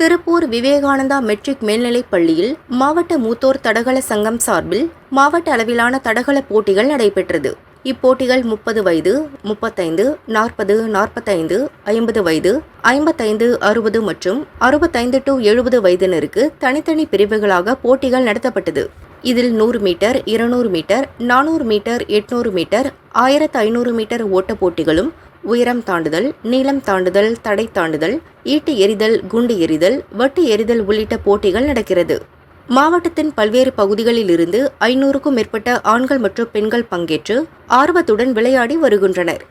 Tiruppur Vivekananda matric மேல்நிலைப் பள்ளியில் மாவட்ட மூத்தோர் தடகள சங்கம் சார்பில் மாவட்ட அளவிலான தடகள போட்டிகள் நடைபெற்றது. இப்போட்டிகள் முப்பது வயது முப்பத்தைந்து நாற்பது நாற்பத்தைந்து ஐம்பது வயது ஐம்பத்தைந்து அறுபது மற்றும் அறுபத்தைந்து டு எழுபது வயதினருக்கு தனித்தனி பிரிவுகளாக போட்டிகள் நடத்தப்பட்டது. இதில் நூறு மீட்டர் இருநூறு மீட்டர் நானூறு மீட்டர் எட்நூறு மீட்டர் ஆயிரத்து ஐநூறு மீட்டர் ஓட்டப் போட்டிகளும் உயரம் தாண்டுதல் நீளம் தாண்டுதல் தடை தாண்டுதல் ஈட்டி எறிதல் குண்டு எறிதல் வட்டு எறிதல் உள்ளிட்ட போட்டிகள் நடக்கிறது. மாவட்டத்தின் பல்வேறு பகுதிகளில் இருந்து ஐநூறுக்கும் மேற்பட்ட ஆண்கள் மற்றும் பெண்கள் பங்கேற்று ஆர்வத்துடன் விளையாடி வருகின்றனர்.